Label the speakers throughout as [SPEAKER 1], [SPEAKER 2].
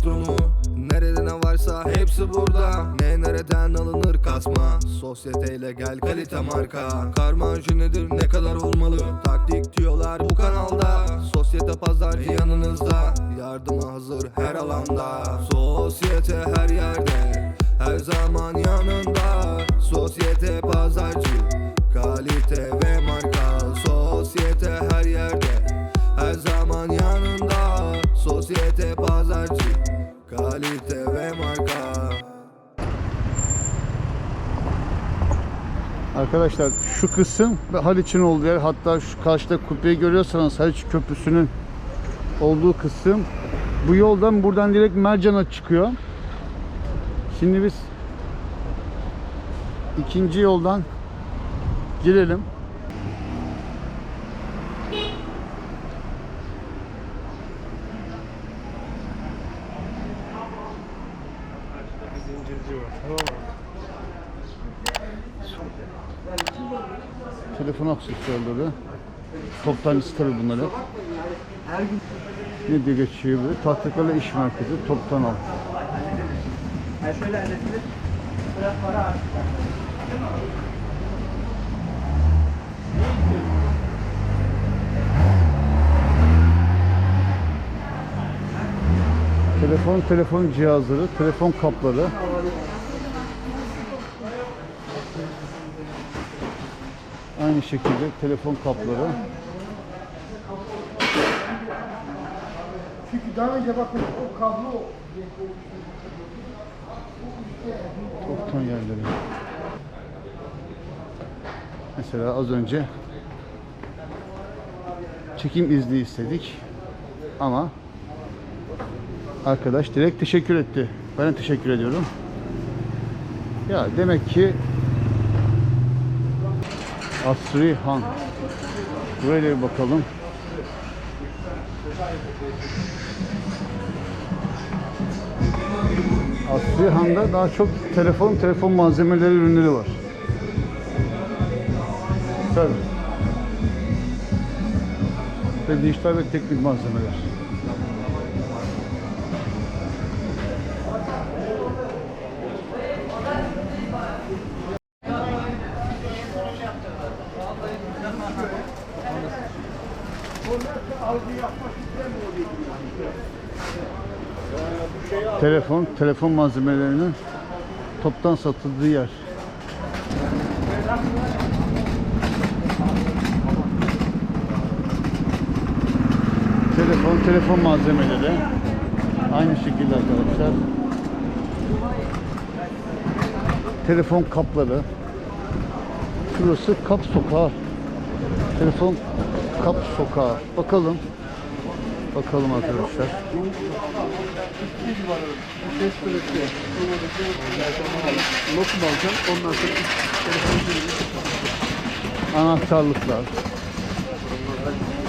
[SPEAKER 1] patronu Nerede ne varsa hepsi burada. Ne nereden alınır kasma. Sosyeteyle gel kalite marka. Karmancı nedir ne kadar olmalı? Taktik diyorlar bu kanalda. Sosyete pazar yanınızda. Yardıma hazır her alanda. Sosyete her yerde Her zaman yanında. Sosyete pazarcı Kalite ve marka Kalite ve marka
[SPEAKER 2] Arkadaşlar şu kısım Haliç'in olduğu yer hatta şu karşıda kubbeyi görüyorsanız Haliç Köprüsü'nün olduğu kısım bu yoldan buradan direkt Mercan'a çıkıyor. Şimdi biz ikinci yoldan girelim. Telefon aksesuarları. Toptancısı tabii bunları. Ne diye geçiyor bu? Tahtakale İş Merkezi toptan al. Telefon, telefon cihazları, telefon kapları. Aynı şekilde telefon kapları.
[SPEAKER 3] Çünkü daha önce bakın o kablo
[SPEAKER 2] Toptan yerleri. Mesela az önce çekim izni istedik ama arkadaş direkt teşekkür etti. Ben de teşekkür ediyorum. Ya demek ki Asri Han. Buraya bir bakalım. Asri Han'da daha çok telefon, telefon malzemeleri ürünleri var. Tabii. Ve dijital ve teknik malzemeler. Telefon, telefon malzemelerinin toptan satıldığı yer. Telefon, telefon malzemeleri. Aynı şekilde arkadaşlar. Telefon kapları. Şurası Kap Sokağı. Telefon Kap Sokağı. Bakalım. Bakalım arkadaşlar.
[SPEAKER 3] lokum alacağım. Ondan sonra
[SPEAKER 2] Anahtarlıklar.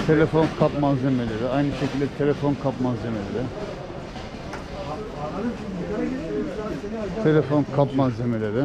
[SPEAKER 2] Telefon kap malzemeleri. Aynı şekilde telefon kap malzemeleri. Telefon kap malzemeleri.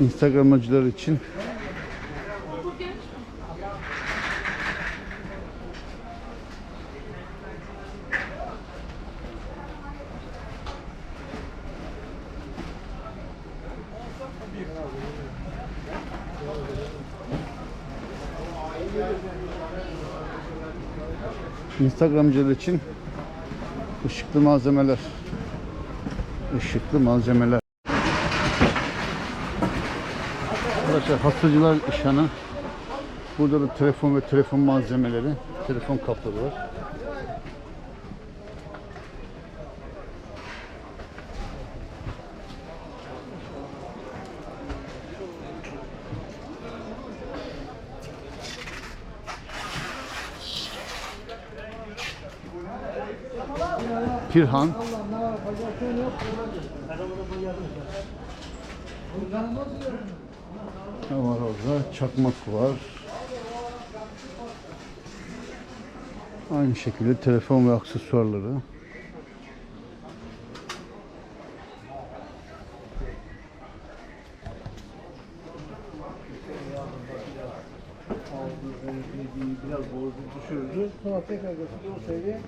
[SPEAKER 2] Instagramcılar için Instagramcılar için ışıklı malzemeler. Işıklı malzemeler. İşte hastacılar işhanı. Burada da telefon ve telefon malzemeleri, telefon kapları var. Pirhan Çakmak var. Aynı şekilde telefon ve aksesuarları.
[SPEAKER 3] Biraz bozdu, düşürdü. Sonra tekrar götürdü o seviye.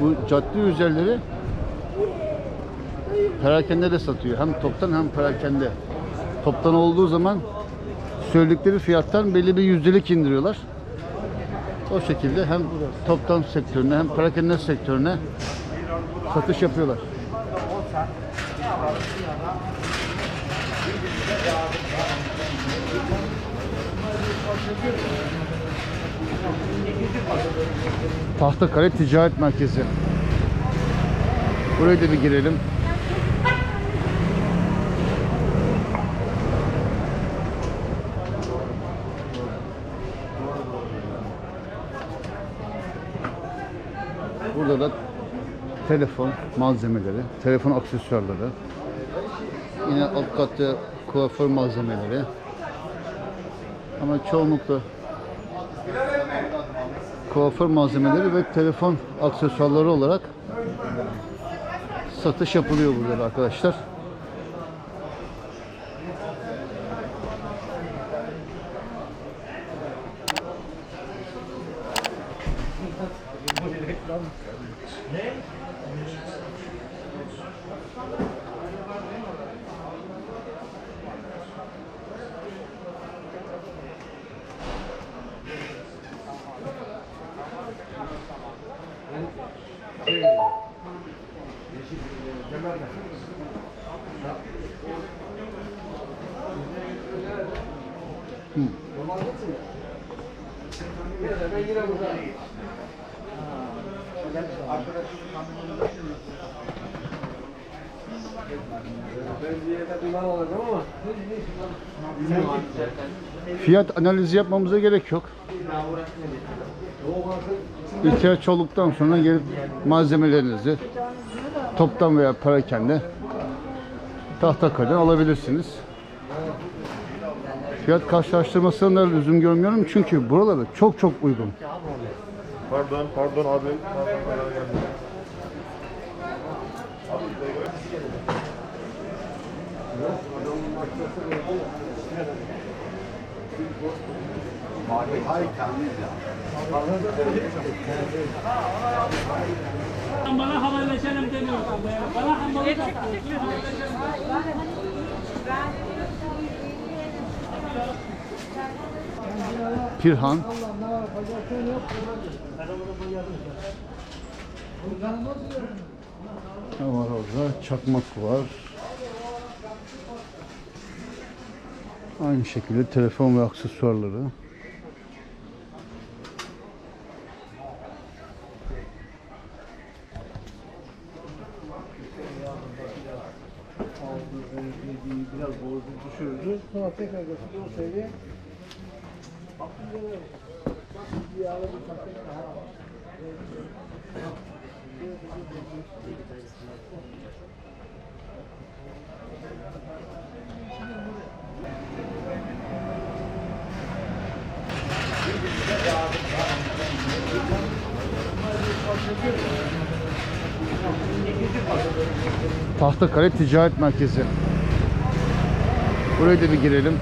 [SPEAKER 2] Bu cadde üzerleri perakende de satıyor. Hem toptan hem perakende. Toptan olduğu zaman söyledikleri fiyattan belli bir yüzdelik indiriyorlar. O şekilde hem toptan sektörüne hem perakende sektörüne satış yapıyorlar. Tahtakale Ticaret Merkezi. Buraya da bir girelim. Burada da telefon malzemeleri, telefon aksesuarları. Yine alt katta kuaför malzemeleri. Ama çoğunlukla kuaför malzemeleri ve telefon aksesuarları olarak satış yapılıyor burada arkadaşlar.
[SPEAKER 3] Ama.
[SPEAKER 2] Fiyat analizi yapmamıza gerek yok. İhtiyaç olduktan sonra gelip malzemelerinizi toptan veya parakende tahtakaleden alabilirsiniz. Fiyat karşılaştırmasına da lüzum görmüyorum çünkü buraları çok çok uygun.
[SPEAKER 4] Pardon, pardon abi.
[SPEAKER 5] Bana haberleşelim demiyor. Bana haberleşelim.
[SPEAKER 2] Pirhan, ne var orada? Çakmak var. Aynı şekilde telefon ve aksesuarları.
[SPEAKER 3] Biraz bozdu, düşürdü. Sonra tekrar götürdü o seviye.
[SPEAKER 2] Tahtakale Ticaret Merkezi. Buraya da bir girelim.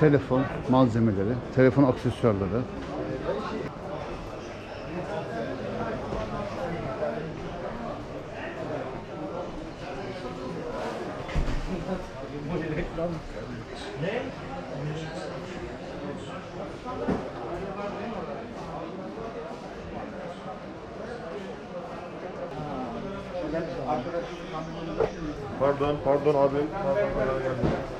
[SPEAKER 2] telefon malzemeleri, telefon aksesuarları,
[SPEAKER 4] Pardon, pardon abi. Pardon, pardon.